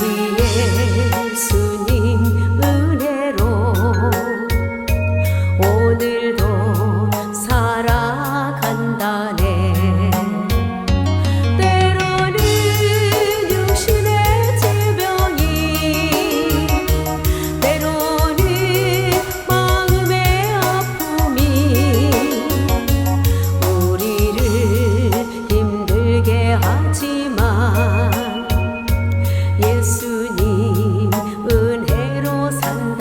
You.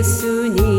예수님.